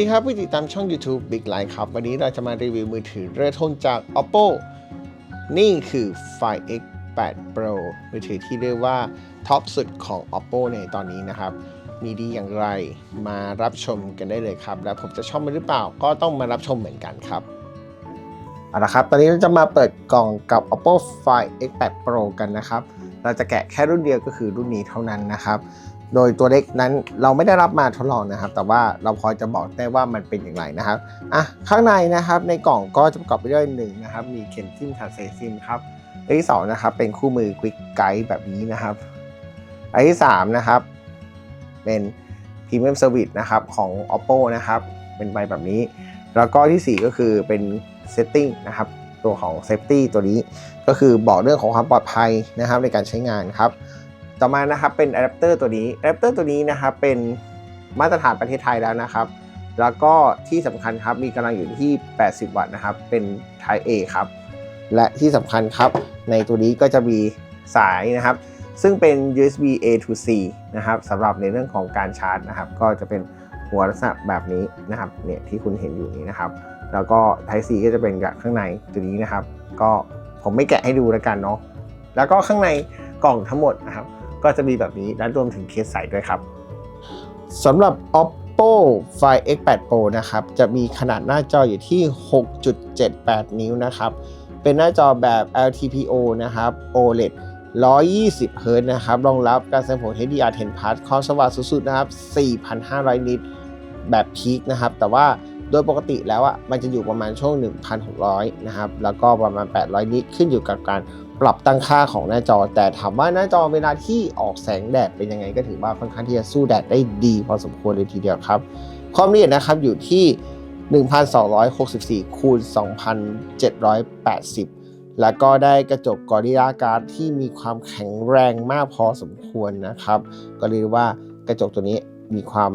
สวัสดีครับผู้ติดตามช่อง YouTube Big Line ครับ วันนี้เราจะมารีวิวมือถือเรือทนจาก Oppo นี่คือ Find X8 Pro มือถือที่เรียกว่าท็อปสุดของ Oppo ในตอนนี้นะครับ มีดีอย่างไรมารับชมกันได้เลยครับ และผมจะชอบมันหรือเปล่าก็ต้องมารับชมเหมือนกันครับเอาละครับ ตอนนี้เราจะมาเปิดกล่องกับ Oppo Find X8 Pro กันนะครับ เราจะแกะแค่รุ่นเดียวก็คือรุ่นนี้เท่านั้นนะครับ โดยตัวเล็กนั้นเราไม่ได้รับมาทดลองนะครับ แต่ว่าเราพอจะบอกได้ว่ามันเป็นอย่างไรนะครับอะข้างในนะครับในกล่องก็จะประกอบไปด้วยหนึ่งนะครับ มีเข็มจิ้มทาเซซิมครับอันที่สองนะครับเป็นคู่มือ Quick Guide แบบนี้นะครับอันที่สามนะครับเป็น Premium Service นะครับของ Oppo นะครับเป็นใบแบบนี้ แล้วก็ที่สี่ก็คือเป็น Setting นะครับตัวของ Safety ตัวนี้ก็คือบอกเรื่องของความปลอดภัยนะครับในการใช้งานครับ ต่อมานะครับเป็นอะแดปเตอร์ตัวนี้อะแดปเตอร์ตัวนี้นะครับเป็นมาตรฐานประเทศไทยแล้วนะครับ แล้วก็ที่สำคัญครับมีกำลังอยู่ที่ 80 วัตต์นะครับ เป็น Type A ครับ และที่สำคัญครับ ในตัวนี้ก็จะมีสายนะครับ ซึ่งเป็น USB A to C นะครับสำหรับในเรื่องของการชาร์จนะครับ ก็จะเป็นหัวลักษณะแบบนี้นะครับเนี่ยที่คุณเห็นอยู่นี้นะครับ แล้วก็ Type C ก็จะเป็นกับข้างในตัวนี้นะครับ ก็ผมไม่แกะให้ดูแล้วกันเนาะแล้วก็ข้างในกล่องทั้งหมดนะครับ ก็จะมีแบบนี้และรวมถึงเคสใสด้วยครับสำหรับ Oppo Find X8 Pro นะครับ จะมีขนาดหน้าจออยู่ที่ 6.78 นิ้วนะครับ เป็นหน้าจอแบบ LTPO นะครับ OLED 120 Hz นะครับ รองรับการแสดงผล HDR10 Plus ความสว่างสูงสุดนะครับ 4,500 นิตแบบพีคนะครับ แต่ว่าโดยปกติแล้วอะ มันจะอยู่ประมาณช่วง 1,600 นะครับ แล้วก็ประมาณ 800 นิตขึ้นอยู่กับการ ปรับตั้งค่าของหน้าจอ แต่ถามว่าหน้าจอเวลาที่ออกแสงแดดเป็นยังไงก็ถือว่าค่อนข้างที่จะสู้แดดได้ดีพอสมควรเลยทีเดียวครับ ความละเอียดนะครับอยู่ที่ 1264 คูณ 2780 แล้วก็ได้กระจกกอริลลาการ์ดที่มีความแข็งแรงมากพอสมควรนะครับ ก็เรียกว่ากระจกตัวนี้มีความ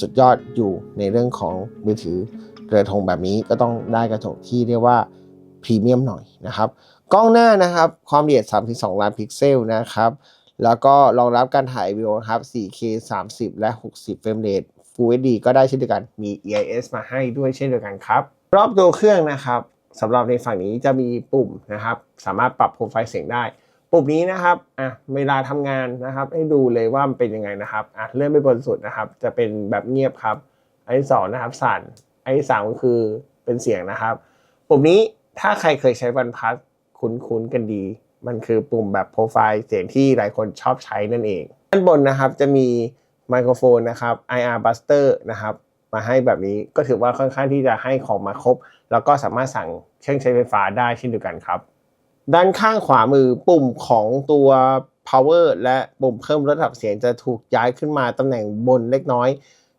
สุดยอดอยู่ในเรื่องของมือถือเรือธงแบบนี้ก็ต้องได้กระจกที่เรียกว่าพรีเมียมหน่อยนะครับ กล้องหน้านะครับ ความละเอียด 3-2 ล้านพิกเซลนะครับ แล้วก็รองรับการถ่ายวิดีโอครับ 4K 30 และ 60 เฟรมเรท Full HD ก็ได้เช่นเดียวกันมี EIS มาให้ด้วยเช่นเดียวกันครับ รอบตัวเครื่องนะครับสำหรับในฝั่งนี้จะมีปุ่มนะครับ สามารถปรับโปรไฟล์เสียงได้ ปุ่มนี้นะครับอะเวลาทำงานนะครับ ให้ดูเลยว่ามันเป็นยังไงนะครับอะเลื่อนไปบนสุดนะครับ จะเป็นแบบเงียบครับ อันที่สองนะครับสั่น อันที่สามก็คือเป็นเสียงนะครับ ปุ่มนี้ถ้าใครเคยใช้วันพัส คุ้นๆกันดี มันคือปุ่มแบบโปรไฟล์เสียงที่หลายคนชอบใช้นั่นเอง ด้านบนนะครับจะมีไมโครโฟนนะครับ IR Buster นะครับมาให้แบบนี้ก็ถือว่าค่อนข้างที่จะให้ของมาครบ แล้วก็สามารถสั่งเครื่องใช้ไฟฟ้าได้เช่นเดียวกันครับ ด้านข้างขวามือปุ่มของตัว power และปุ่มเพิ่มระดับเสียงจะถูกย้ายขึ้นมาตำแหน่งบนเล็กน้อย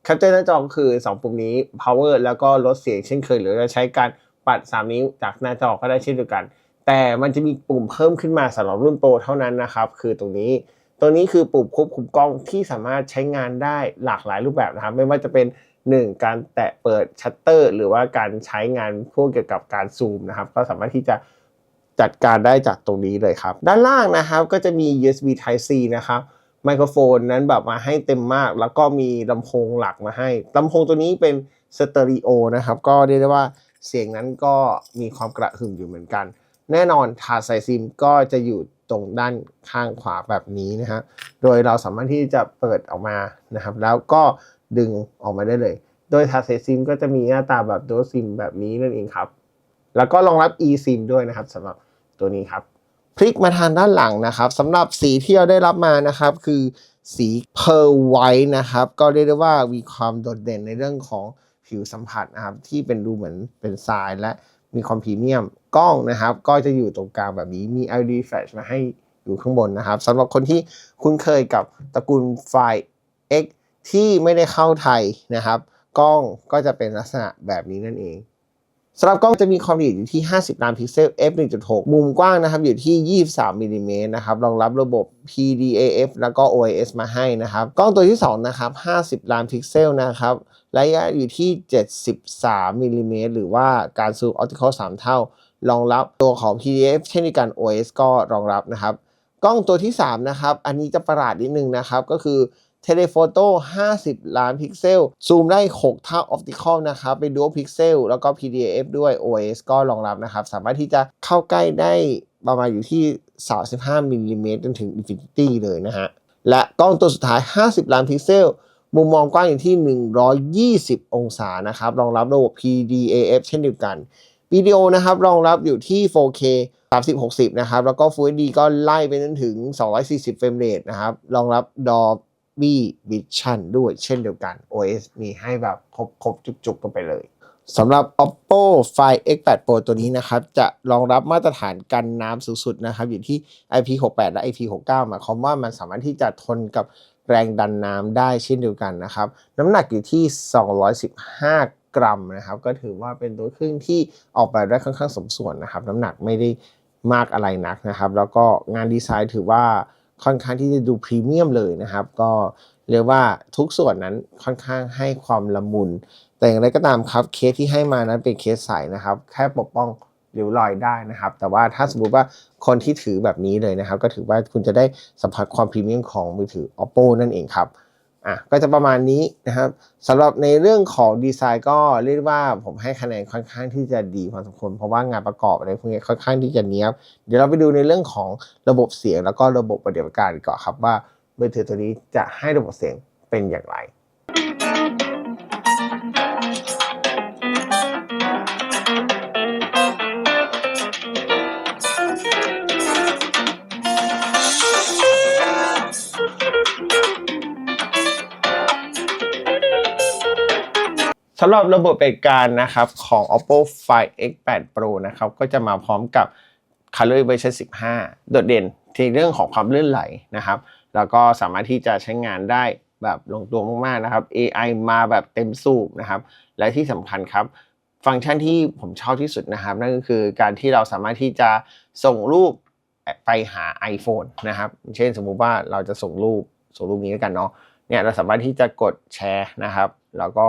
แคปเจอร์หน้าจอคือ 2 ปุ่มนี้ power แล้วก็ลดเสียงเช่นเคย หรือจะใช้การปัด 3 นิ้วจากหน้าจอก็ได้เช่นเดียวกัน แต่มันจะมีปุ่มเพิ่มขึ้นมาสำหรับรุ่นโปรเท่านั้นนะครับ คือตรงนี้ ตัวนี้คือปุ่มควบคุมกล้องที่สามารถใช้งานได้หลากหลายรูปแบบนะครับ ไม่ว่าจะเป็น 1 การแตะเปิดชัตเตอร์ หรือว่าการใช้งานพวกเกี่ยวกับการซูมนะครับ ก็สามารถที่จะจัดการได้จากตรงนี้เลยครับ ด้านล่างนะครับก็จะมี USB Type C นะครับไมโครโฟนนั้นแบบมาให้เต็มมาก แล้วก็มีลำโพงหลักมาให้ลำโพงตัวนี้เป็นสเตอริโอนะครับ ก็เรียกได้ว่าเสียงนั้นก็มีความกระหึ่มอยู่เหมือนกัน แน่นอนถาดใส่ซิมก็จะอยู่ตรงด้านข้างขวาแบบนี้นะฮะ โดยเราสามารถที่จะเปิดออกมานะครับ แล้วก็ดึงออกมาได้เลย โดยถาดใส่ซิมก็จะมีหน้าตาแบบดูซิมแบบนี้นั่นเองครับ แล้วก็รองรับ eSIM ด้วยนะครับสำหรับตัวนี้ครับ พลิกมาทางด้านหลังนะครับสำหรับสีที่เราได้รับมานะครับคือสี Pearl White นะครับ ก็เรียกได้ว่ามีความโดดเด่นในเรื่องของผิวสัมผัสนะครับที่เป็นดูเหมือนเป็นทรายและ มีความพรีเมียมกล้องนะครับ ก็จะอยู่ตรงกลางแบบนี้มี LED flash มาให้อยู่ข้างบนนะครับสำหรับคนที่คุ้นเคยกับตระกูลไฟ X ที่ไม่ได้เข้าไทยนะครับ กล้องก็จะเป็นลักษณะแบบนี้นั่นเอง สำหรับกล้องจะมีความละเอียดอยู่ที่ 50 ล้านพิกเซล f 1.6 มุมกว้างนะครับอยู่ที่ 23มิลลิเมตรนะครับรองรับระบบ PDAF แล้วก็ OIS มาให้นะครับ กล้องตัวที่ 2 นะครับ 50 ล้านพิกเซลนะครับระยะอยู่ที่ 73มิลลิเมตรหรือว่าการซูมออปติคอล3 เท่า รองรับตัวของ PDAF เช่นเดียวกัน OIS ก็รองรับนะครับ กล้องตัวที่ 3 นะครับ อันนี้จะประหลาดนิดนึงนะครับ ก็คือ เทเลโฟโต้50 ล้านพิกเซล ซูมได้ 6 เท่าออปติคอลนะครับ เป็น Dual Pixel แล้วก็ PDAF ด้วย OS ก็รองรับนะครับ สามารถที่จะเข้าใกล้ได้ประมาณอยู่ที่ 35มิลลิเมตรจนถึง Infinity เลยนะฮะ และกล้องตัวสุดท้าย 50 ล้านพิกเซล มุมมองกว้างอยู่ที่ 120 องศานะครับ รองรับระบบ PDAF เช่นเดียวกันวิดีโอนะครับ รองรับอยู่ที่ 4K 3060 นะครับ แล้วก็ Full HD ก็ไล่ไปจนถึง 240 เฟรมเรทนะครับ รองรับ Dolby Vision ด้วยเช่นเดียวกัน OS มีให้แบบครบครบจุกๆกันไปเลยสำหรับ Oppo Find X8 Pro ตัวนี้นะครับ จะรองรับมาตรฐานกันน้ำสูงสุดนะครับ อยู่ที่ IP68 และ IP69 หมายความว่ามันสามารถที่จะทนกับแรงดันน้ำได้เช่นเดียวกันนะครับ น้ำหนักอยู่ที่ 215 กรัมนะครับ ก็ถือว่าเป็นตัวเครื่องที่ออกแบบได้ค่อนข้างสมส่วนนะครับ น้ำหนักไม่ได้มากอะไรนักนะครับ แล้วก็งานดีไซน์ถือว่า ค่อนข้างที่จะดูพรีเมียมเลยนะครับ ก็เรียกว่าทุกส่วนนั้นค่อนข้างให้ความละมุน แต่อย่างไรก็ตามครับเคสที่ให้มานั้นเป็นเคสใสนะครับ แค่ปกป้องริ้วรอยได้นะครับ แต่ว่าถ้าสมมติว่าคนที่ถือแบบนี้เลยนะครับ ก็ถือว่าคุณจะได้สัมผัสความพรีเมียมของมือถือ Oppo นั่นเองครับ อะก็จะประมาณนี้นะครับสำหรับในเรื่องของดีไซน์ก็เรียกว่าผมให้คะแนนค่อนข้างที่จะดีพอสมควรเพราะว่างานประกอบอะไรพวกนี้ค่อนข้างที่จะเนี้ยบเดี๋ยวเราไปดูในเรื่องของระบบเสียง แล้วก็ระบบปฏิบัติการก่อนครับว่ามือถือตัวนี้จะให้ระบบเสียงเป็นอย่างไร สำหรับระบบปฏิบัติการนะครับของ Oppo Find X8 Pro นะครับก็จะมาพร้อมกับ Color Version 15 โดดเด่นในเรื่องของความลื่นไหลนะครับ แล้วก็สามารถที่จะใช้งานได้แบบลงตัวมากๆนะครับ AI มาแบบเต็มสูบนะครับ และที่สำคัญครับ ฟังก์ชันที่ผมชอบที่สุดนะครับ นั่นก็คือการที่เราสามารถที่จะส่งรูปไปหา iPhone นะครับ เช่นสมมุติว่าเราจะส่งรูปส่งรูปนี้แล้วกันเนาะเนี่ยเราสามารถที่จะกดแชร์นะครับ แล้วก็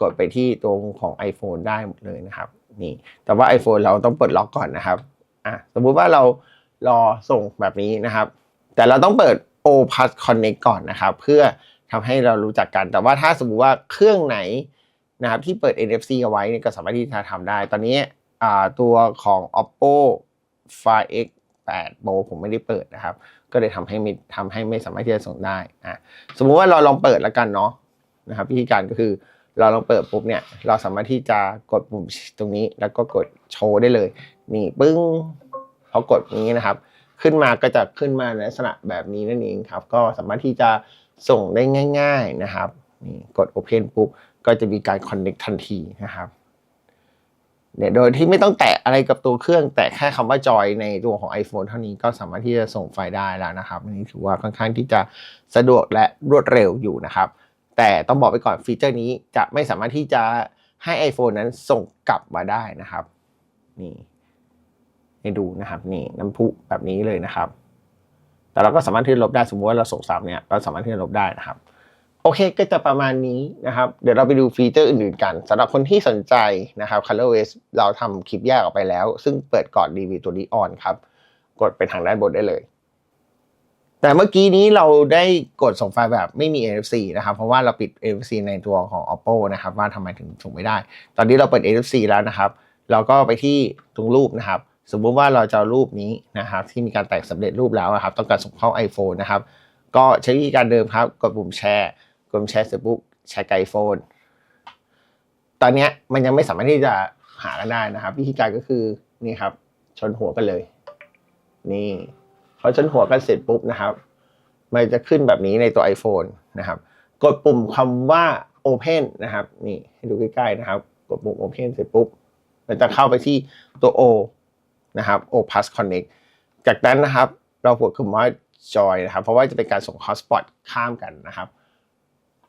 กดไปที่ตรงของ iPhone ได้หมดเลยนะครับนี่แต่ว่า iPhone เราต้องเปลดล็อกก่อนนะครับอะสมมุติว่าเรารอส่งแบบนี้นะครับ แต่เราต้องเปิด O Plus Connect ก่อนนะครับ เพื่อทำให้เรารู้จักกัน แต่ว่าถ้าสมมุติว่าเครื่องไหนนะครับที่เปิด NFC เอาไว้เนี่ยก็สามารถที่จะทำได้ ตอนนี้อ่าตัวของ Oppo Find X8 Pro ผมไม่ได้เปิดนะครับ ก็เลยทำให้ไม่ทำให้ไม่สามารถที่จะส่งได้อะสมมุติว่าเราลองเปิดแล้วกันเนาะนะครับวิธีการก็คือ เราลองเปิดปุ๊บเนี่ย เราสามารถที่จะกดปุ่มตรงนี้ แล้วก็กดโชว์ได้เลย นี่ปึ้งพอกดอย่างนี้นะครับ ขึ้นมาก็จะขึ้นมาในลักษณะแบบนี้นั่นเองครับ ก็สามารถที่จะส่งได้ง่าย ๆนะครับนี่กด Open ปุ๊บก็จะมีการ Connect ทันทีนะครับเนี่ยโดยที่ไม่ต้องแตะอะไรกับตัวเครื่อง แต่แค่คำว่าจอยในตัวของ iPhone เท่านี้ก็สามารถที่จะส่งไฟล์ได้แล้วนะครับอันนี้ถือว่าค่อนข้างที่จะสะดวกและรวดเร็วอยู่นะครับ แต่ต้องบอกไปก่อนฟีเจอร์นี้จะไม่สามารถที่จะให้ iPhone นั้นส่งกลับมาได้นะครับ นี่ให้ดูนะครับ นี่น้ำพุแบบนี้เลยนะครับ แต่เราก็สามารถที่จะลบได้สมมติว่าเราส่งซ้ำเนี่ยเราสามารถที่จะลบได้นะครับ โอเคก็จะประมาณนี้นะครับ เดี๋ยวเราไปดูฟีเจอร์อื่นๆกันสำหรับคนที่สนใจนะครับ ColorOS เราทำคลิปแยกออกไปแล้ว ซึ่งเปิดก่อนรีวิวตัวนี้ออนครับ กดไปทางด้านบนได้เลย แต่เมื่อกี้นี้เราได้กดส่งไฟล์แบบไม่มี NFC นะครับ เพราะว่าเราปิด NFC ในตัวของ Oppo นะครับ ว่าทำไมถึงส่งไม่ได้ ตอนนี้เราเปิด NFC แล้วนะครับ เราก็ไปที่ตรงรูปนะครับ สมมุติว่าเราจะรูปนี้นะครับ ที่มีการแตกสำเร็จรูปแล้วนะครับ ต้องการส่งเข้า iPhone นะครับ ก็ใช้วิธีการเดิมครับ กดปุ่มแชร์ กดปุ่มแชร์เสร็จปุ๊บแชร์ไกโฟนตอนนี้มันยังไม่สามารถที่จะหากันได้นะครับ วิธีการก็คือนี่ครับ ชนหัวกันเลย นี่ พอชนหัวกันเสร็จปุ๊บนะครับมันจะขึ้นแบบนี้ในตัว iPhone นะครับ กดปุ่มคำว่า Open นะครับ นี่ให้ดูใกล้ๆนะครับ กดปุ่ม Open เสร็จปุ๊บ มันจะเข้าไปที่ตัว O นะครับ O Plus Connect จากนั้นนะครับ เรากดคำว่า Joy นะครับ เพราะว่าจะเป็นการส่ง Hotspot ข้ามกันนะครับ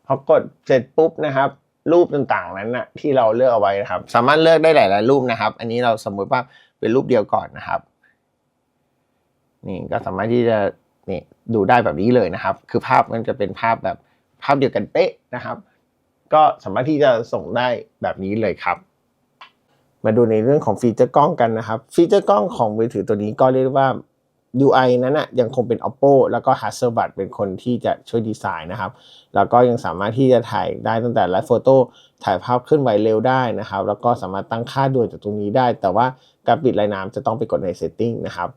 พอกดเสร็จปุ๊บนะครับ รูปต่างๆนั้นนะที่เราเลือกเอาไว้นะครับ สามารถเลือกได้หลายๆรูปนะครับ อันนี้เราสมมุติว่าเป็นรูปเดียวก่อนนะครับ นี่ก็สามารถที่จะนี่ดูได้แบบนี้เลยนะครับ คือภาพมันจะเป็นภาพแบบภาพเดียวกันเป๊ะนะครับ ก็สามารถที่จะส่งได้แบบนี้เลยครับ มาดูในเรื่องของฟีเจอร์กล้องกันนะครับ ฟีเจอร์กล้องของมือถือตัวนี้ก็เรียกว่า UI นั้นนะยังคงเป็น Oppo แล้วก็ Hasselblad เป็นคนที่จะช่วยดีไซน์นะครับ แล้วก็ยังสามารถที่จะถ่ายได้ตั้งแต่ไลฟ์โฟโต้ถ่ายภาพเคลื่อนไหวเร็วได้นะครับ แล้วก็สามารถตั้งค่าด่วนจากตรงนี้ได้ แต่ว่าการปิดลายน้ำจะต้องไปกดใน Setting นะครับ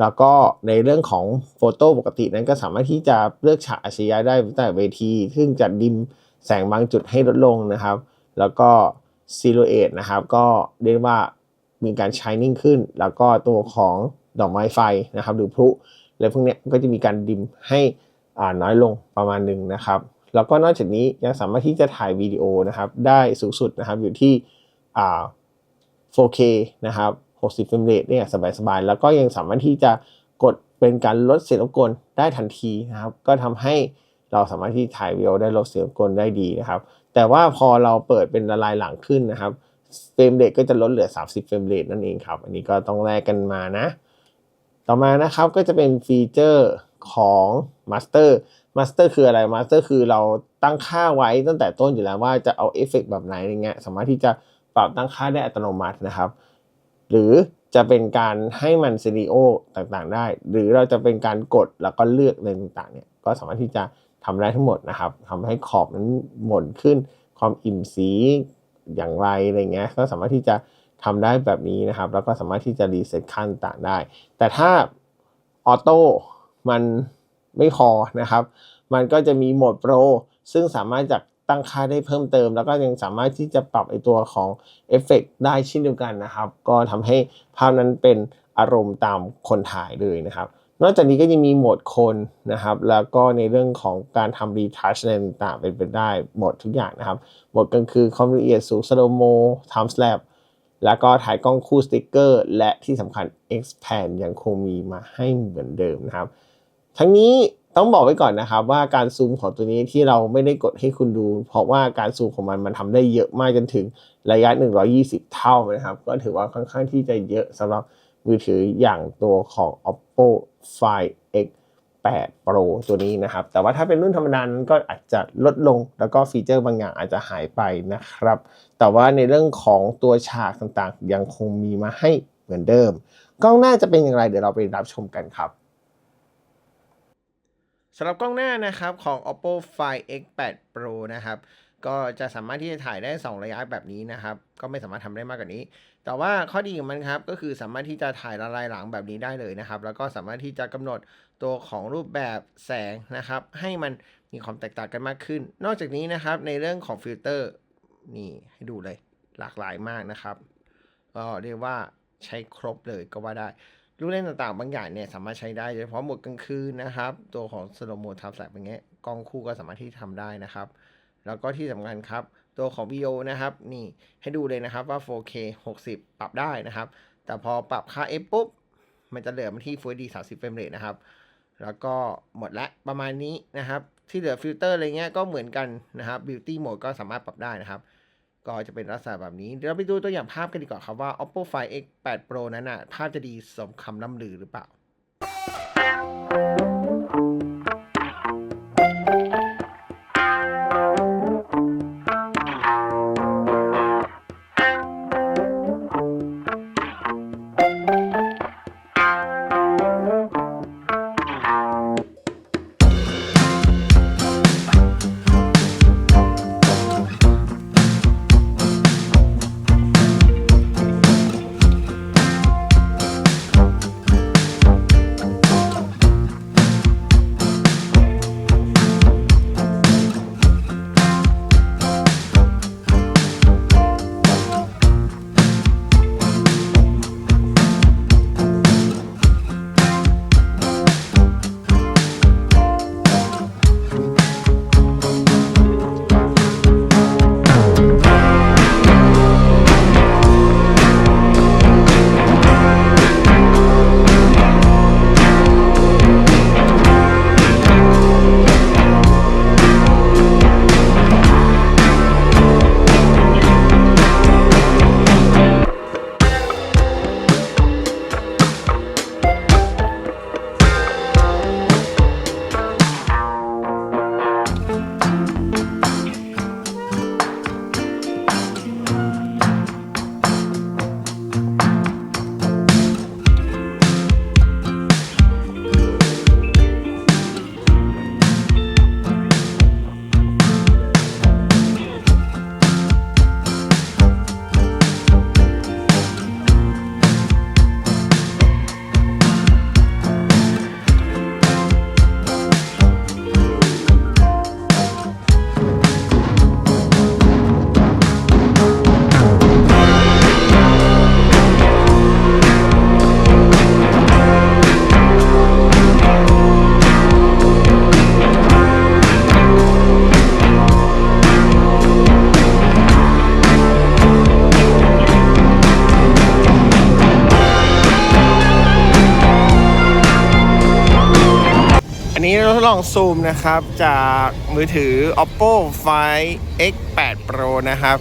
แล้วก็ในเรื่องของโฟโต้ปกตินั้นก็สามารถที่จะเลือกฉากอัจฉริยะได้ตั้งแต่เวที ซึ่งจะดิมแสงบางจุดให้ลดลงนะครับ แล้วก็ซิลูเอตนะครับ ก็เรียกว่ามีการ shining ขึ้น แล้วก็ตัวของดอกไม้ไฟนะครับ หรือพลุอะไรพวกนี้ก็จะมีการดิมให้อ่าน้อยลงประมาณหนึ่งนะครับ แล้วก็นอกจากนี้ยังสามารถที่จะถ่ายวิดีโอนะครับ ได้สูงสุดนะครับอยู่ที่อ่า 4K นะครับ 60 เฟรมเรทเนี่ยสบายๆ แล้วก็ยังสามารถที่จะกดเป็นการลดเสียงรบกวนได้ทันทีนะครับ ก็ทำให้เราสามารถที่ถ่ายวิดีโอได้ลดเสียงรบกวนได้ดีนะครับ แต่ว่าพอเราเปิดเป็นละลายหลังขึ้นนะครับเฟรมเรทก็จะลดเหลือ 30 เฟรมเรทนั่นเองครับ อันนี้ก็ต้องแลกกันมานะ ต่อมานะครับก็จะเป็นฟีเจอร์ของ Master Master คืออะไร Master คือเราตั้งค่าไว้ตั้งแต่ต้นอยู่แล้วว่าจะเอาเอฟเฟกต์แบบไหนอย่างเงี้ยสามารถที่จะปรับตั้งค่าได้อัตโนมัตินะครับ หรือจะเป็นการให้มันซีรีโอต่างๆ ได้ หรือเราจะเป็นการกดแล้วก็เลือกอะไรต่างๆเนี่ยก็สามารถที่จะทำได้ทั้งหมดนะครับทำให้ขอบนั้นหม่นขึ้น ความอิ่มสีอย่างไรอะไรเงี้ยก็สามารถที่จะทำได้แบบนี้นะครับ แล้วก็สามารถที่จะรีเซ็ตขั้นต่างได้ แต่ถ้าออโต้มันไม่พอนะครับ มันก็จะมีโหมดโปรซึ่งสามารถจะ ตั้งค่าได้เพิ่มเติม แล้วก็ยังสามารถที่จะปรับไอตัวของเอฟเฟกได้เช่นเดียวกันนะครับ ก็ทำให้ภาพนั้นเป็นอารมณ์ตามคนถ่ายเลยนะครับ นอกจากนี้ก็ยังมีโหมดคนนะครับ แล้วก็ในเรื่องของการทำรีทัชอะไรต่างๆเป็นไปได้หมดทุกอย่างนะครับโหมดก็คือความละเอียดสูง slow mo time lapse แล้วก็ถ่ายกล้องคู่สติ๊กเกอร์ และที่สำคัญ expand ยังคงมีมาให้เหมือนเดิมนะครับ ทั้งนี้ ต้องบอกไว้ก่อนนะครับว่าการซูมของตัวนี้ที่เราไม่ได้กดให้คุณดู เพราะว่าการซูมของมันมันทำได้เยอะมากจนถึงระยะ 120 เท่านะครับ ก็ถือว่าค่อนข้างที่จะเยอะสำหรับมือถืออย่างตัวของ oppo find x 8 Pro ตัวนี้นะครับ แต่ว่าถ้าเป็นรุ่นธรรมดานก็อาจจะลดลง แล้วก็ฟีเจอร์บางอย่างอาจจะหายไปนะครับ แต่ว่าในเรื่องของตัวฉากต่างๆ ยังคงมีมาให้เหมือนเดิม กล้องหน้าจะเป็นอย่างไรเดี๋ยวเราไปรับชมกันครับ สำหรับกล้องหน้านะครับของ oppo find x 8 pro นะครับก็จะสามารถที่จะถ่ายได้ 2 ระยะแบบนี้นะครับ ก็ไม่สามารถทำได้มากกว่านี้ แต่ว่าข้อดีของมันครับ ก็คือสามารถที่จะถ่ายละลายหลังแบบนี้ได้เลยนะครับ แล้วก็สามารถที่จะกำหนดตัวของรูปแบบแสงนะครับ ให้มันมีความแตกต่างกันมากขึ้น นอกจากนี้นะครับในเรื่องของฟิลเตอร์นี่ให้ดูเลยหลากหลายมากนะครับก็เรียกว่าใช้ครบเลยก็ว่าได้ ลูกเล่นต่างๆ บางอย่างเนี่ยสามารถใช้ได้โดยเฉพาะหมดกลางคืนนะครับ ตัวของสโลโมทับแสงเป็นเงี้ยกล้องคู่ก็สามารถที่ทำได้นะครับ แล้วก็ที่สำคัญครับ ตัวของวิดีโอนะครับนี่ให้ดูเลยนะครับว่า 4K 60 ปรับได้นะครับ แต่พอปรับค่า f ปุ๊บมันจะเหลือมาที่ Full HD 30เฟรมเรทนะครับ แล้วก็หมดละประมาณนี้นะครับ ที่เหลือฟิลเตอร์อะไรเงี้ยก็เหมือนกันนะครับ Beauty Mode ก็สามารถปรับได้นะครับ ก็จะเป็นลักษณะแบบนี้ เดี๋ยวเราไปดูตัวอย่างภาพกันดีกว่าครับว่า Oppo Find X 8 Pro นั้นนะภาพจะดีสมคำล่ำลือหรือเปล่า ดลองซูมนะครับ จากมือถือ oppo find x8 pro นะครับ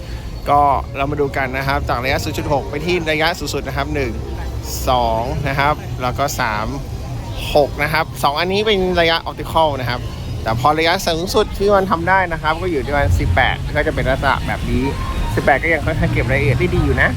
ก็เรามาดูกันนะครับ จากระยะ 0.6 ไปที่ระยะสูงสุดนะครับ 1 2 นะครับ แล้วก็ 3 6 นะครับ 2 อันนี้เป็นระยะ optical นะครับ แต่พอระยะสูงสุดที่มันทำได้นะครับ ก็อยู่ที่ประมาณ18 ก็จะเป็นลักษณะแบบนี้ 18 ก็ยังค่อนข้างเก็บรายละเอียดได้ดีอยู่นะ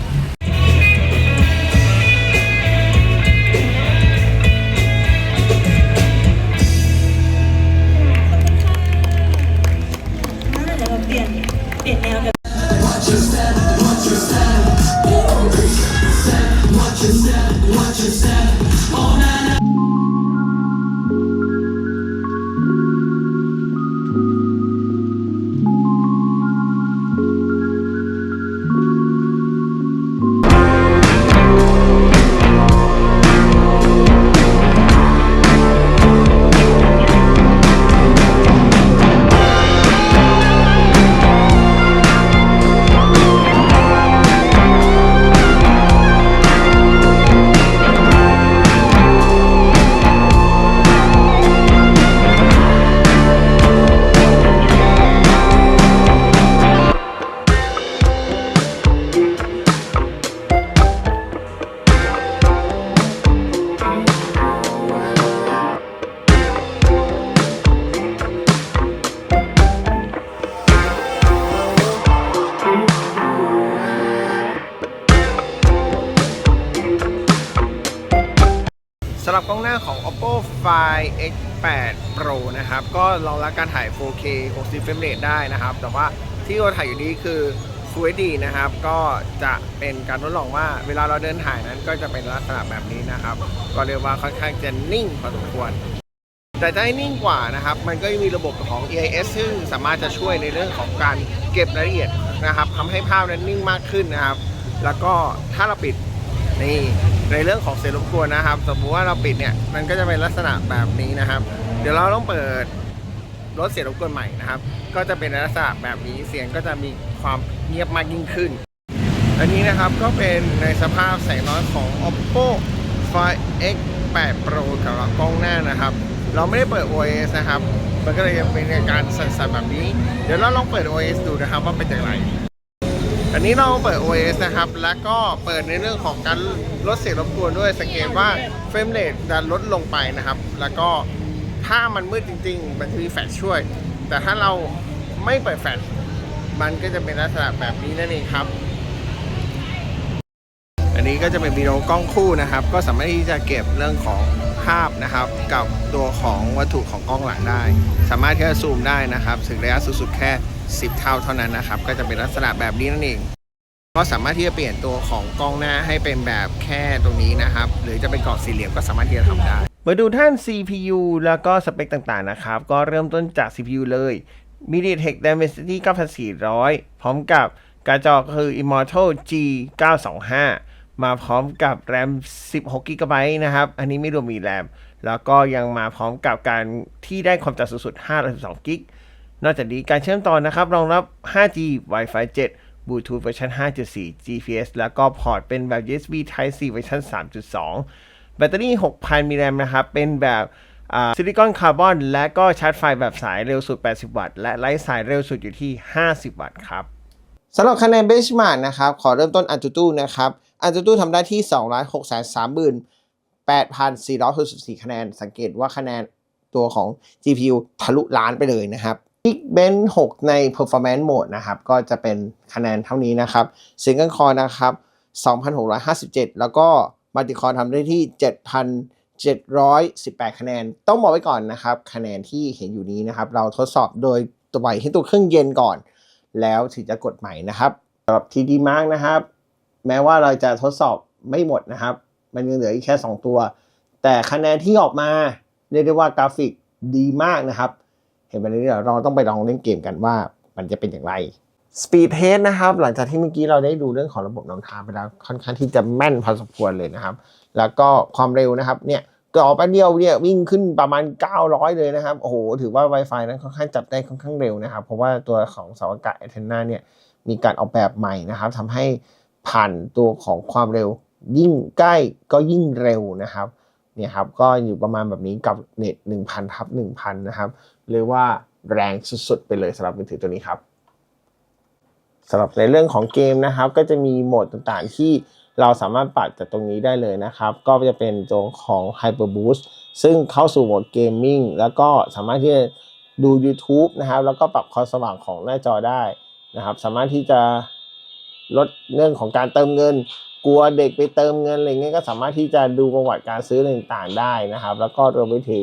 Wi-Fi x8 pro นะครับ ก็รองรับการถ่าย 4k 60 frame rate ได้นะครับ แต่ว่าที่เราถ่ายอยู่นี้คือ Full HD นะครับ ก็จะเป็นการทดลองว่าเวลาเราเดินถ่ายนั้นก็จะเป็นลักษณะแบบนี้นะครับ ก็เรียกว่าค่อนข้างจะนิ่งพอสมควร แต่จะให้นิ่งกว่านะครับ มันก็ยังมีระบบของ EIS ซึ่งสามารถจะช่วยในเรื่องของการเก็บรายละเอียดนะครับทำให้ภาพนั้นนิ่งมากขึ้นนะครับ แล้วก็ถ้าเราปิดนี่ ในเรื่องของเสียงรบกวนนะครับ สมมุติว่าเราปิดเนี่ยมันก็จะเป็นลักษณะแบบนี้นะครับ เดี๋ยวเราต้องเปิดลดเสียงรบกวนใหม่นะครับ ก็จะเป็นลักษณะแบบนี้เสียงก็จะมีความเงียบมากยิ่งขึ้น อันนี้นะครับก็เป็นในสภาพแสงน้อยของ oppo find x8 pro กับกล้องหน้านะครับ เราไม่ได้เปิด OS นะครับ มันก็เลยเป็นการสั่นๆแบบนี้ เดี๋ยวเราลองเปิด OS ดูนะครับว่าเป็นอย่างไร อันนี้เราเปิด OS นะครับ แล้วก็เปิดในเรื่องของการลดเสียงรบกวนด้วย สังเกตว่าเฟรมเรทจะลดลงไปนะครับ แล้วก็ถ้ามันมืดจริง ๆ มันจะมีแฟลชช่วย แต่ถ้าเราไม่เปิดแฟลชมันก็จะเป็นลักษณะแบบนี้นั่นเองครับ อันนี้ก็จะเป็นวิดีโอกล้องคู่นะครับ ก็สามารถที่จะเก็บเรื่องของภาพนะครับ กับตัวของวัตถุของกล้องหลังได้ สามารถที่จะซูมได้นะครับ ถึงระยะสุดๆแค่ 10 เท่าเท่านั้นนะครับ ก็จะเป็นลักษณะแบบนี้นั่นเอง ก็สามารถที่จะเปลี่ยนตัวของกล้องหน้าให้เป็นแบบแค่ตรงนี้นะครับ หรือจะเป็นกรอบสี่เหลี่ยมก็สามารถที่จะทำได้ มาดูท่าน CPU แล้วก็สเปคต่างๆนะครับ ก็เริ่มต้นจาก CPU เลย MediaTek Dimensity 9400 พร้อมกับกร์ดจอคือ Immortal G925 มาพร้อมกับ RAM 16 GB นะครับ อันนี้ไม่รวมมี RAM แล้วก็ยังมาพร้อมกับการที่ได้ความจุสูงสุด512 g b นอกจากนี้การเชื่อมต่อนะครับรองรับ 5G Wi-Fi 7 Bluetooth เวอร์ชัน5.4 GPS แล้วก็พอร์ตเป็นแบบ USB Type C เวอร์ชัน3.2 แบตเตอรี่ 6,000 มิลลิแอมป์นะครับ เป็นแบบซิลิคอนคาร์บอนและก็ชาร์จไฟแบบสายเร็วสุด 80 วัตต์ และไร้สายเร็วสุดอยู่ที่ 50 วัตต์ครับสำหรับคะแนนเบสมาร์นะครับ ขอเริ่มต้นอันตูตูนะครับ อันตูตูทำได้ที่ 2,638,464 คะแนน สังเกตว่าคะแนนตัวของ GPU ทะลุล้านไปเลยนะครับ Geekbench 6 ใน Performance Mode นะครับ ก็จะเป็นคะแนนเท่านี้นะครับ Single Core นะครับ 2,657 แล้วก็ Multi Core ทำได้ที่ 7,718 คะแนน ต้องบอกไว้ก่อนนะครับ คะแนนที่เห็นอยู่นี้นะครับ เราทดสอบโดยตัวไหวให้ตัวเครื่องเย็นก่อน แล้วถึงจะกดใหม่นะครับสำหรับ TD Mark นะครับ แม้ว่าเราจะทดสอบไม่หมดนะครับ มันยังเหลืออีกแค่ 2 ตัว แต่คะแนนที่ออกมาเรียกได้ว่ากราฟิกดีมากนะครับ เห็นแบบนี้เดี๋ยวเราต้องไปลองเล่นเกมกันว่ามันจะเป็นอย่างไร Speed Test นะครับ หลังจากที่เมื่อกี้เราได้ดูเรื่องของระบบนำทางไปแล้วค่อนข้างที่จะแม่นพอสมควรเลยนะครับ แล้วก็ความเร็วนะครับเนี่ยกรอบอันเดียวเนี่ยวิ่งขึ้นประมาณ 900 เลยนะครับ โอ้โห ถือว่า Wi-Fi นั้นค่อนข้างจับได้ค่อนข้างเร็วนะครับ เพราะว่าตัวของเสาอากาศ Antenna เนี่ยมีการออกแบบใหม่นะครับทำให้ผ่านตัวของความเร็ว ยิ่งใกล้ก็ยิ่งเร็วนะครับเนี่ยครับก็อยู่ประมาณแบบนี้กับเน็ต1,000ทับ1,000 นะครับ เรียกว่าแรงสุดๆ ไปเลยสำหรับมือถือตัวนี้ครับสำหรับในเรื่องของเกมนะครับ ก็จะมีโหมดต่างๆ ที่เราสามารถปรับจากตรงนี้ได้เลยนะครับ ก็จะเป็นตัวของ Hyper Boost ซึ่งเข้าสู่โหมดเกมมิ่งแล้วก็สามารถที่จะดู YouTube นะครับ แล้วก็ปรับความสว่างของหน้าจอได้นะครับ สามารถที่จะลดเรื่องของการเติมเงิน กลัวเด็กไปเติมเงินอะไรเงี้ยก็สามารถที่จะดูประวัติการซื้อต่างๆได้นะครับ แล้วก็รวมไปถึง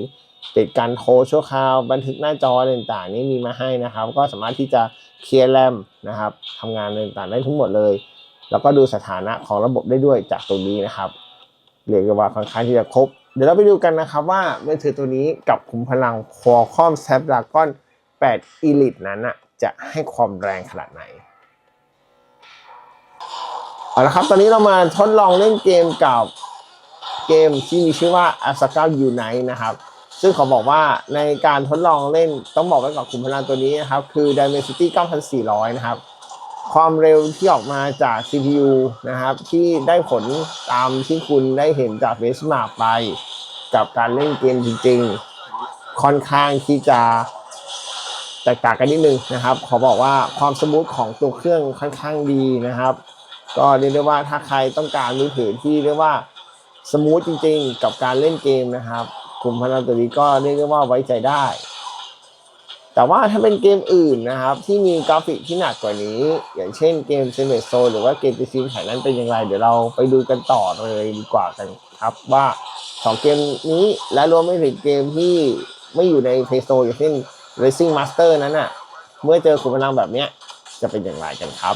ปิดการโทรชั่วคราว บันทึกหน้าจอต่างๆ นี่มีมาให้นะครับ ก็สามารถที่จะเคลียร์แรมนะครับทำงานต่างๆได้ทั้งหมดเลย แล้วก็ดูสถานะของระบบได้ด้วยจากตรงนี้นะครับเรียกว่าค่อนข้างที่จะครบ เดี๋ยวเราไปดูกันนะครับว่ามือถือตัวนี้กับขุมพลัง Qualcomm Snapdragon 8 Elite นั้นน่ะจะให้ความแรงขนาดไหนเอาละครับ ตอนนี้เรามาทดลองเล่นเกมกับเกมที่มีชื่อว่า Asaka Unite นะครับ ซึ่งเขาบอกว่าในการทดลองเล่นต้องบอกไว้กับขุมพลังตัวนี้นะครับ คือ Dimensity 9400 นะครับ ความเร็วที่ออกมาจาก CPU นะครับ ที่ได้ผลตามที่คุณได้เห็นจาก Benchmark ไป กับการเล่นเกมจริงๆ ค่อนข้างที่จะแตกต่างกันนิดนึงนะครับ ขอบอกว่าความสมูทของตัวเครื่องค่อนข้างดีนะครับ ก็เรียกได้ว่าถ้าใครต้องการมือถือที่เรียกว่าสมูทจริงๆ กับการเล่นเกมนะครับ กลุ่มพนันตัวนี้ก็เรียกได้ว่าไว้ใจได้ แต่ว่าถ้าเป็นเกมอื่นนะครับ ที่มีกราฟิกที่หนักกว่านี้ อย่างเช่นเกมเซนเ z โซหรือว่าเกมตีซีแข่นั้นเป็นอย่างไร เดี๋ยวเราไปดูกันต่อเลยดีกว่ากันครับว่าสองเกมนี้และรวมไปถึงเกมที่ไม่อยู่ใน Play Store อย่างเช่น Racing Master นั้นอะ เมื่อเจอขุมพลังแบบเนี้ยจะเป็นอย่างไรกันครับ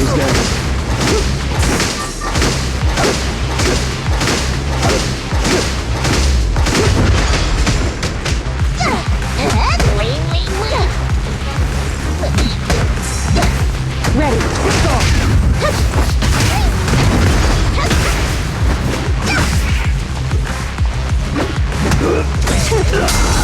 These guys. Go! Ugh!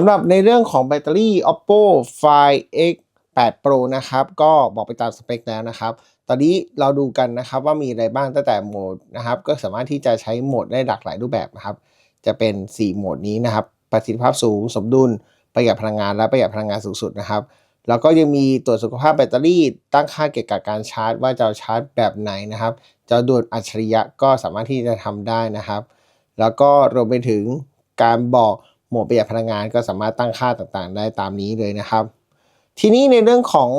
ำหรับในเรื่องของแบตเตอรี่ oppo find x 8 pro นะครับ ก็บอกไปตามสเปคแล้วนะครับ ตอนนี้เราดูกันนะครับว่ามีอะไรบ้างตั้งแต่โหมดนะครับ ก็สามารถที่จะใช้โหมดได้หลากหลายรูปแบบนะครับ จะเป็น 4 โหมดนี้นะครับ ประสิทธิภาพสูง สมดุล ประหยัดพลังงานและประหยัดพลังงานสูงสุดนะครับ แล้วก็ยังมีตรวจสุขภาพแบตเตอรี่ ตั้งค่าเกี่ยวกับการชาร์จ ว่าจะชาร์จแบบไหนนะครับจะด่วนอัจฉริยะก็สามารถที่จะทำได้นะครับ แล้วก็รวมไปถึงการบอก โหมดประหยัดพลังงานก็สามารถตั้งค่าต่างๆ ได้ตามนี้เลยนะครับ ทีนี้ในเรื่องของ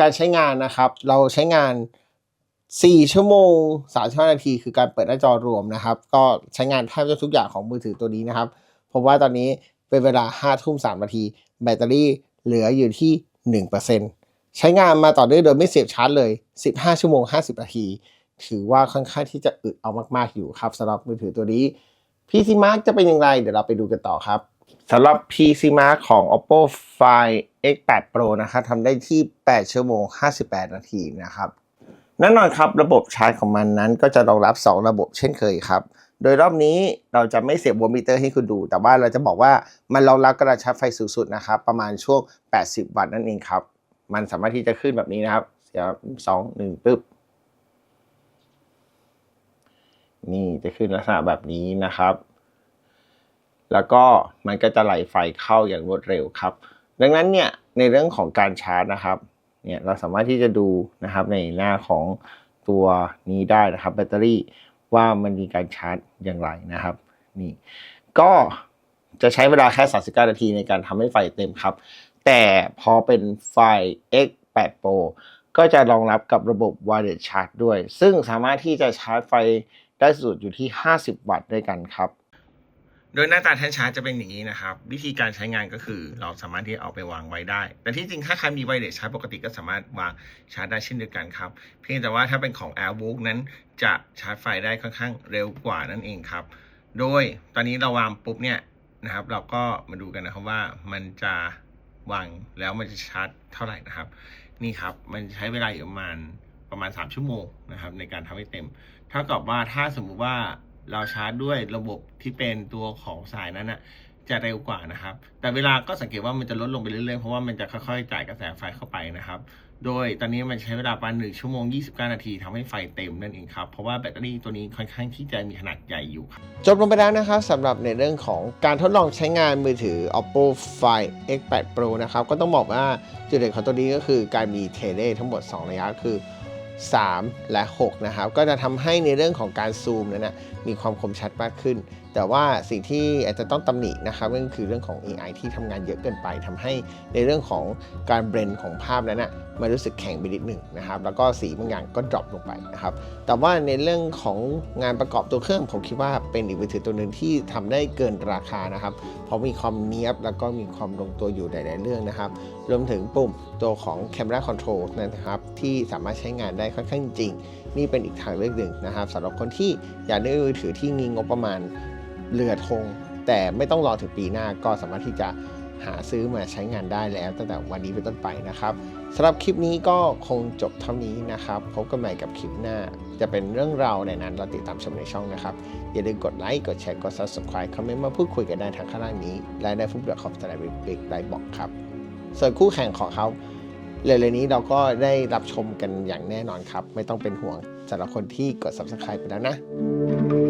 การใช้งานนะครับ เราใช้งาน 4 ชั่วโมง35นาที คือการเปิดหน้าจอรวมนะครับ ก็ใช้งานแทบจะทุกอย่างของมือถือตัวนี้นะครับเพราะว่าตอนนี้เป็นเวลา5ทุ่ม3นาที แบตเตอรี่เหลืออยู่ที่ 1%ใช้งานมาต่อเนื่องโดยไม่เสียบชาร์จเลย 15 ชั่วโมง 50 นาที ถือว่าค่อนข้างที่จะอึดเอามากๆอยู่ครับสำหรับมือถือตัวนี้ PC Mark จะเป็นอย่างไร เดี๋ยวเราไปดูกันต่อครับสำหรับ PC Mark ของ Oppo Find X8 Pro นะครับทำได้ที่ 8 ชั่วโมง 58 นาทีนะครับแน่นอนครับระบบชาร์จของมันนั้นก็จะรองรับ 2 ระบบเช่นเคยครับ โดยรอบนี้เราจะไม่เสียบวอมิเตอร์ให้คุณดู แต่ว่าเราจะบอกว่ามันรองรับกระชาร์จไฟสูงสุดนะครับ ประมาณช่วง 80 วัตต์นั่นเองครับ มันสามารถที่จะขึ้นแบบนี้นะครับเสียบสองหนึ่งปึ๊บ นี่ จะขึ้นลักษณะแบบนี้นะครับ แล้วก็มันก็จะไหลไฟเข้าอย่างรวดเร็วครับ ดังนั้นเนี่ยในเรื่องของการชาร์จนะครับเนี่ยเราสามารถที่จะดูนะครับในหน้าของตัวนี้ได้นะครับ แบตเตอรี่ว่ามันมีการชาร์จอย่างไรนะครับนี่ก็จะใช้เวลาแค่ 39 นาทีในการทำให้ไฟเต็มครับ แต่พอเป็นไฟ X8 Pro ก็จะรองรับกับระบบ wireless charge ด้วย ซึ่งสามารถที่จะชาร์จไฟ ได้สุดอยู่ที่ 50 วัตต์ด้วยกันครับ โดยหน้าตาแท่นชาร์จจะเป็นอย่างนี้นะครับ วิธีการใช้งานก็คือเราสามารถที่จะเอาไปวางไว้ได้ แต่ที่จริงถ้าใครมีไวเลสชาร์จปกติก็สามารถวางชาร์จได้เช่นเดียวกันครับ เพียงแต่ว่าถ้าเป็นของ AirBook นั้นจะชาร์จไฟได้ค่อนข้างเร็วกว่านั่นเองครับ โดยตอนนี้เราวางปุ๊บเนี่ยนะครับ เราก็มาดูกันนะครับว่ามันจะวางแล้วมันจะชาร์จเท่าไหร่นะครับ นี่ครับมันใช้เวลาอยู่ประมาณ ประมาณ 3 ชั่วโมงนะครับในการทำให้เต็ม เท่ากับว่าถ้าสมมุติว่าเราชาร์จด้วยระบบที่เป็นตัวของสายนั้นนะจะเร็วกว่านะครับ แต่เวลาก็สังเกตว่ามันจะลดลงไปเรื่อยๆ เพราะว่ามันจะค่อยๆ จ่ายกระแสไฟเข้าไปนะครับ โดยตอนนี้มันใช้เวลาประมาณ1ชั่วโมง 29 นาทีทำให้ไฟเต็มนั่นเองครับ เพราะว่าแบตเตอรี่ตัวนี้ค่อนข้างที่จะมีขนาดใหญ่อยู่ครับ จบลงไปแล้วนะครับสำหรับในเรื่องของการทดลองใช้งานมือถือ Oppo Find X8 Pro นะครับ ก็ต้องบอกว่าจุดเด่นของตัวนี้ก็คือการมีเทเลทั้งหมด 2 ระยะคือ 3 และ 6 นะครับ ก็จะทำให้ในเรื่องของการซูมนั้นนะมีความคมชัดมากขึ้น แต่ว่าสิ่งที่อาจจะต้องตำหนินะครับก็คือเรื่องของ AI ที่ทำงานเยอะเกินไปทำให้ในเรื่องของการเบรนของภาพนั้นนะมันรู้สึกแข็งไปนิดหนึ่งนะครับ แล้วก็สีบางอย่างก็ดรอปลงไปนะครับ แต่ว่าในเรื่องของงานประกอบตัวเครื่อง ผมคิดว่าเป็นอีกมือถือตัวหนึ่งที่ทำได้เกินราคานะครับ เพราะมีความเนี้ยบแล้วก็มีความลงตัวอยู่หลาย ๆ เรื่องนะครับ รวมถึงปุ่มตัวของ Camera Control นะครับ ที่สามารถใช้งานได้ค่อนข้างจริง นี่เป็นอีกทางเลือกหนึ่งนะครับสำหรับคนที่อยากได้มือถือที่มีงบประมาณ เหลือทงแต่ไม่ต้องรอถึงปีหน้าก็สามารถที่จะหาซื้อมาใช้งานได้แล้วตั้งแต่วันนี้เป็นต้นไปนะครับสำหรับคลิปนี้ก็คงจบเท่านี้นะครับ พบกันใหม่กับคลิปหน้า จะเป็นเรื่องราวในนั้นเราติดตามชมในช่องนะครับ อย่าลืมกดไลค์กดแชร์กด subscribe คอมเมนต์มาพูดคุยกันได้ทางข้างล่างนี้และในฟุตบอลคอมสไลด์บิ๊กไลท์บอกครับ ส่วนคู่แข่งของเขาเร็วๆนี้เราก็ได้รับชมกันอย่างแน่นอนครับ ไม่ต้องเป็นห่วงสำหรับคนที่กด subscribe ไปแล้วนะ